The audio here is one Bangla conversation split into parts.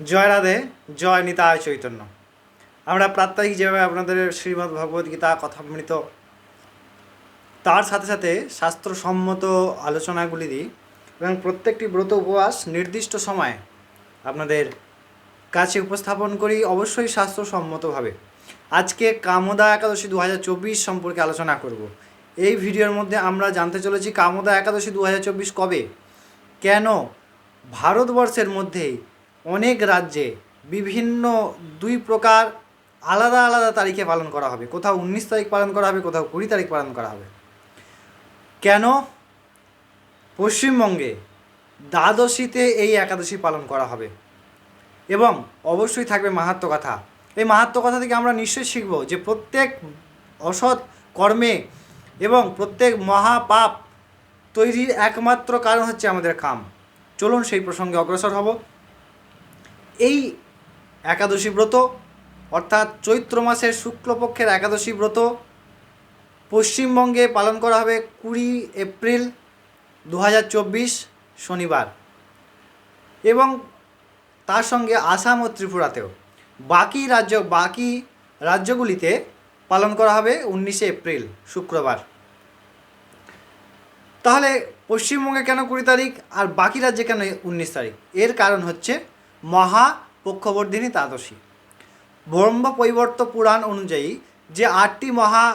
জয় রাধে, জয় নিতায় চৈতন্য। আমরা প্রাত্যহিক যেভাবে আপনাদের শ্রীমদ্ গীতা কথামৃত, তার সাথে সাথে শাস্ত্রসম্মত আলোচনাগুলি দিই এবং প্রত্যেকটি ব্রত উপবাস নির্দিষ্ট সময়ে আপনাদের কাছে উপস্থাপন করি অবশ্যই শাস্ত্রসম্মতভাবে। আজকে কামদা একাদশী দু হাজার চব্বিশ সম্পর্কে আলোচনা করব। এই ভিডিওর মধ্যে আমরা জানতে চলেছি কামদা একাদশী দু হাজার চব্বিশ কবে? কেন? ভারতবর্ষের মধ্যেই অনেক রাজ্যে বিভিন্ন দুই প্রকার আলাদা আলাদা তারিখে পালন করা হবে। কোথাও উনিশ তারিখ পালন করা হবে, কোথাও কুড়ি তারিখ পালন করা হবে। কেন? পশ্চিমবঙ্গে দ্বাদশীতে এই একাদশী পালন করা হবে। এবং অবশ্যই থাকবে মাহাত্ম কথা। এই মাহাত্ম কথা থেকে আমরা নিশ্চয়ই শিখব যে প্রত্যেক অসৎ কর্মে এবং প্রত্যেক মহাপাপ তৈরির একমাত্র কারণ হচ্ছে আমাদের কাম চলুন সেই প্রসঙ্গে অগ্রসর হব। এই একাদশী ব্রত, অর্থাৎ চৈত্র মাসের শুক্লপক্ষের একাদশী ব্রত পশ্চিমবঙ্গে পালন করা হবে কুড়ি এপ্রিল দু হাজার চব্বিশ শনিবার এবং তার সঙ্গে আসাম ও ত্রিপুরাতেও। বাকি রাজ্য, বাকি রাজ্যগুলিতে পালন করা হবে উনিশে এপ্রিল, শুক্রবার। তাহলে পশ্চিমবঙ্গে কেন কুড়ি তারিখ আর বাকি রাজ্যে কেন উনিশ তারিখ? এর কারণ হচ্ছে মহা পক্ষবর্ধিনী দ্বাদশী। ব্রহ্ম পরিবর্ত পুরাণ অনুযায়ী যে আটটি মহা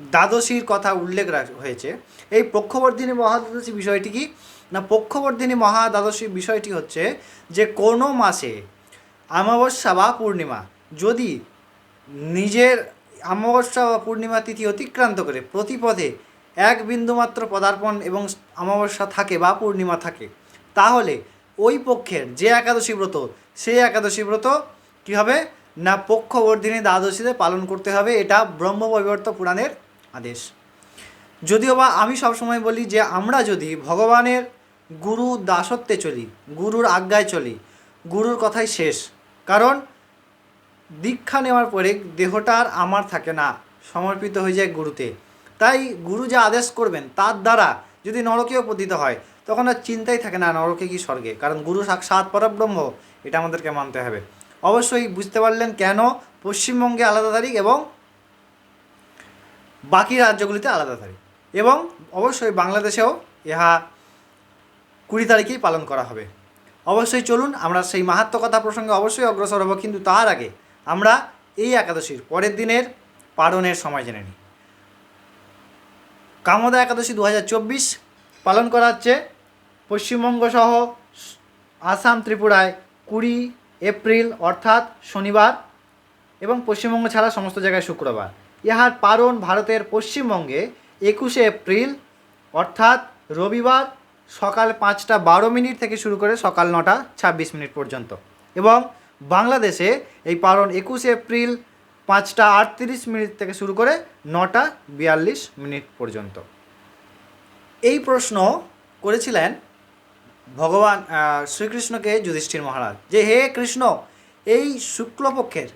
দ্বাদশীর কথা উল্লেখ হয়েছে, এই পক্ষবর্ধিনী মহাদ্বাদশী বিষয়টি কি? না, পক্ষবর্ধিনী মহা দ্বাদশী বিষয়টি হচ্ছে যে কোনো মাসে অমাবস্যা বা পূর্ণিমা যদি নিজের অমাবস্যা বা পূর্ণিমা তিথি অতিক্রান্ত করে, প্রতিপদে এক বিন্দুমাত্র পদার্পণ এবং অমাবস্যা থাকে বা পূর্ণিমা থাকে, তাহলে ওই পক্ষের যে একাদশী ব্রত, সেই একাদশী ব্রত কী হবে না পক্ষবর্ধিনী দ্বাদশীতে পালন করতে হবে, এটা ব্রহ্মবৈবর্ত পুরাণের আদেশ। যদিও বা আমি সবসময় বলি যে আমরা যদি ভগবানের গুরু দাসত্বে চলি, গুরুর আজ্ঞায় চলি, গুরুর কথাই শেষ। কারণ দীক্ষা নেওয়ার পরে দেহটা আর আমার থাকে না, সমর্পিত হয়ে যায় গুরুতে। তাই গুরু যা আদেশ করবেন, তার দ্বারা যদি নরকেও পতিত হয় তখন আর চিন্তাই থাকে না নরকে কি স্বর্গে? কারণ গুরু সাক্ষাৎ পরব্রহ্ম এটা আমাদেরকে মানতে হবে। অবশ্যই বুঝতে পারলেন কেন পশ্চিমবঙ্গে আলাদা তারিখ এবং বাকি রাজ্যগুলিতে আলাদা তারিখ। এবং অবশ্যই বাংলাদেশেও ইহা কুড়ি তারিখেই পালন করা হবে। অবশ্যই চলুন, আমরা সেই মাহাত্ম কথা প্রসঙ্গে অবশ্যই অগ্রসর হব, কিন্তু তার আগে আমরা এই একাদশীর পরের দিনের পালনের সময় জেনে নিই। কামদা একাদশী দু হাজার চব্বিশ পালন করা হচ্ছে পশ্চিমবঙ্গ সহ আসাম ত্রিপুরায় কুড়ি এপ্রিল, অর্থাৎ শনিবার এবং পশ্চিমবঙ্গ ছাড়া সমস্ত জায়গায় শুক্রবার। ইহার পারণ ভারতের পশ্চিমবঙ্গে একুশে এপ্রিল, অর্থাৎ রবিবার সকাল পাঁচটা বারো মিনিট থেকে শুরু করে সকাল নটা ছাব্বিশ মিনিট পর্যন্ত এবং বাংলাদেশে এই পারণ একুশে এপ্রিল পাঁচটা আটত্রিশ মিনিট থেকে শুরু করে নটা বিয়াল্লিশ মিনিট পর্যন্ত। এই প্রশ্ন করেছিলেন ভগবান শ্রীকৃষ্ণকে যুধিষ্ঠির মহারাজ। যে হে কৃষ্ণ, এই শুক্লপক্ষের,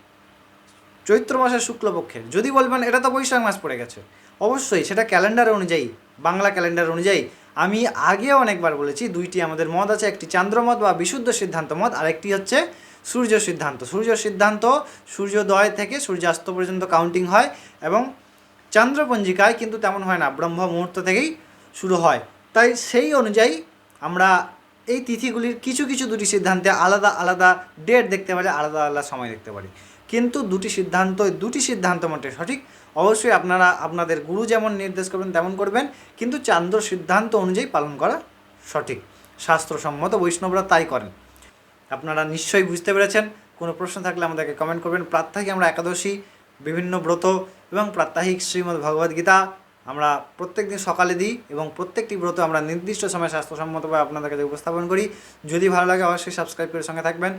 চৈত্র মাসের শুক্লপক্ষের, যদি বলবেন এটা তো বৈশাখ মাস পড়ে গেছে, অবশ্যই সেটা ক্যালেন্ডার অনুযায়ী, বাংলা ক্যালেন্ডার অনুযায়ী, আমি আগেও অনেকবার বলেছি, দুইটি আমাদের মত আছে, একটি চান্দ্রমত বা বিশুদ্ধ সিদ্ধান্ত মত, আরেকটি হচ্ছে সূর্য সিদ্ধান্ত। সূর্য সিদ্ধান্ত, সূর্যোদয় থেকে সূর্যাস্ত পর্যন্ত কাউন্টিং হয় এবং চান্দ্রপঞ্জিকায় কিন্তু তেমন হয় না ব্রহ্ম মুহূর্ত থেকেই শুরু হয়। তাই সেই অনুযায়ী আমরা এই তিথিগুলির কিছু কিছু দুটি সিদ্ধান্তে আলাদা আলাদা ডেট দেখতে পারি, আলাদা আলাদা সময় দেখতে পারি। কিন্তু দুটি সিদ্ধান্ত দুটি সিদ্ধান্ত মতে সঠিক। অবশ্যই আপনারা, আপনাদের গুরু যেমন নির্দেশ করবেন, তেমন করবেন। কিন্তু চান্দ্র সিদ্ধান্ত অনুযায়ী পালন করা সঠিক। শাস্ত্রসম্মত বৈষ্ণবরা তাই করেন। আপনারা নিশ্চয়ই বুঝতে পেরেছেন। কোনো প্রশ্ন থাকলে আমাদেরকে কমেন্ট করবেন। প্রাত্যহিক আমরা একাদশী, বিভিন্ন ব্রত এবং প্রাত্যহিক শ্রীমদ্ ভগবদ্গীতা আমরা প্রত্যেক দিন সকালে দিই এবং প্রত্যেকটি ব্রত আমরা নির্দিষ্ট সময় স্বাস্থ্যসম্মতভাবে আপনাদের কাছে উপস্থাপন করি। যদি ভালো লাগে অবশ্যই সাবস্ক্রাইব করে সঙ্গে থাকবেন।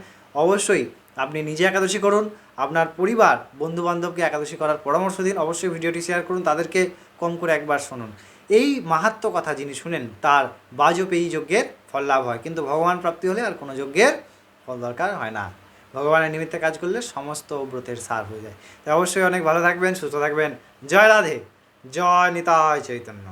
অবশ্যই আপনি নিজে একাদশী করুন, আপনার পরিবার বন্ধু বান্ধবকে একাদশী করার পরামর্শ দিন, অবশ্যই ভিডিওটি শেয়ার করুন, তাদেরকে কম করে একবার শুনুন। এই মাহাত্ম কথা যিনি শুনেন, তার বাজপেয়ী যজ্ঞের ফল লাভ হয়। কিন্তু ভগবান প্রাপ্তি হলে আর কোনো যজ্ঞের ফল দরকার হয় না। ভগবানের নিমিত্তে কাজ করলে সমস্ত ব্রতের সার হয়ে যায়। তাই অবশ্যই অনেক ভালো থাকবেন, সুস্থ থাকবেন। জয় রাধে। জয় নিতায় চৈতন্য